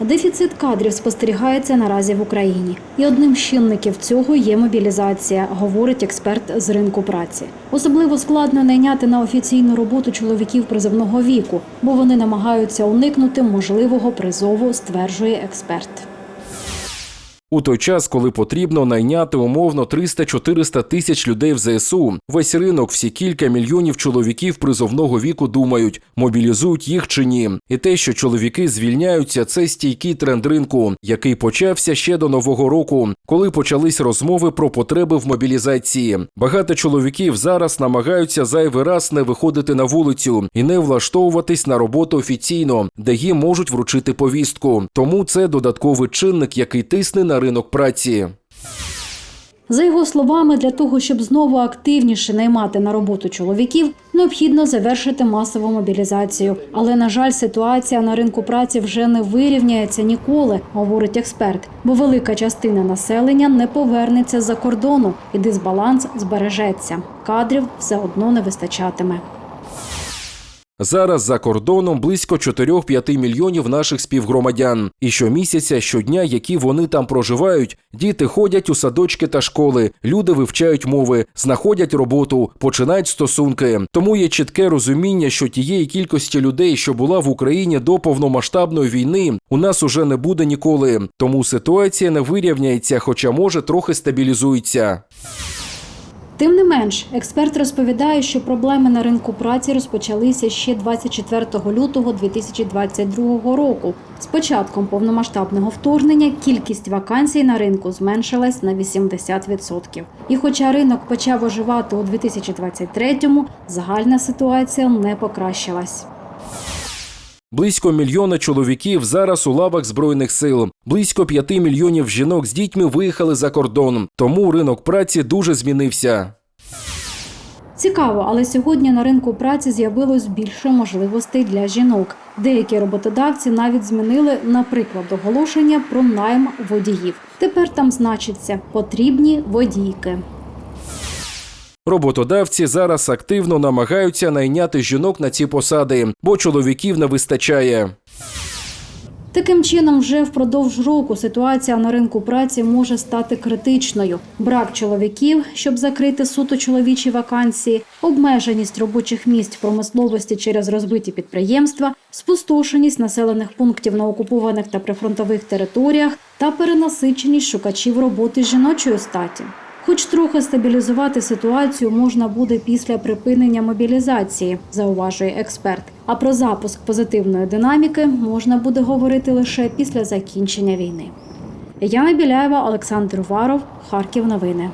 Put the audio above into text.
Дефіцит кадрів спостерігається наразі в Україні, і одним з чинників цього є мобілізація, говорить експерт з ринку праці. Особливо складно найняти на офіційну роботу чоловіків призовного віку, бо вони намагаються уникнути можливого призову, стверджує експерт. У той час, коли потрібно найняти умовно 300-400 тисяч людей в ЗСУ, весь ринок, всі кілька мільйонів чоловіків призовного віку думають, мобілізують їх чи ні. І те, що чоловіки звільняються, це стійкий тренд ринку, який почався ще до нового року, коли почались розмови про потреби в мобілізації. Багато чоловіків зараз намагаються зайвий раз не виходити на вулицю і не влаштовуватись на роботу офіційно, де їм можуть вручити повістку. Тому це додатковий чинник, який тисне на ринок праці. За його словами, для того, щоб знову активніше наймати на роботу чоловіків, необхідно завершити масову мобілізацію. Але на жаль, ситуація на ринку праці вже не вирівняється ніколи, говорить експерт, бо велика частина населення не повернеться з-за кордону і дисбаланс збережеться. Кадрів все одно не вистачатиме. Зараз за кордоном близько 4-5 мільйонів наших співгромадян. І щомісяця, щодня, які вони там проживають, діти ходять у садочки та школи, люди вивчають мови, знаходять роботу, починають стосунки. Тому є чітке розуміння, що тієї кількості людей, що була в Україні до повномасштабної війни, у нас уже не буде ніколи. Тому ситуація не вирівняється, хоча може трохи стабілізується. Тим не менш, експерт розповідає, що проблеми на ринку праці розпочалися ще 24 лютого 2022 року. З початком повномасштабного вторгнення кількість вакансій на ринку зменшилась на 80%. І хоча ринок почав оживати у 2023-му, загальна ситуація не покращилась. Близько мільйона чоловіків зараз у лавах збройних сил. Близько п'яти мільйонів жінок з дітьми виїхали за кордон. Тому ринок праці дуже змінився. Цікаво, але сьогодні на ринку праці з'явилось більше можливостей для жінок. Деякі роботодавці навіть змінили, наприклад, оголошення про найм водіїв. Тепер там значиться потрібні водійки. Роботодавці зараз активно намагаються найняти жінок на ці посади, бо чоловіків не вистачає. Таким чином, вже впродовж року ситуація на ринку праці може стати критичною: брак чоловіків, щоб закрити суто чоловічі вакансії, обмеженість робочих місць в промисловості через розбиті підприємства, спустошеність населених пунктів на окупованих та прифронтових територіях та перенасиченість шукачів роботи жіночої статі. Хоч трохи стабілізувати ситуацію можна буде після припинення мобілізації, зауважує експерт. А про запуск позитивної динаміки можна буде говорити лише після закінчення війни. Яна Біляєва, Олександр Уваров, Харків. Новини.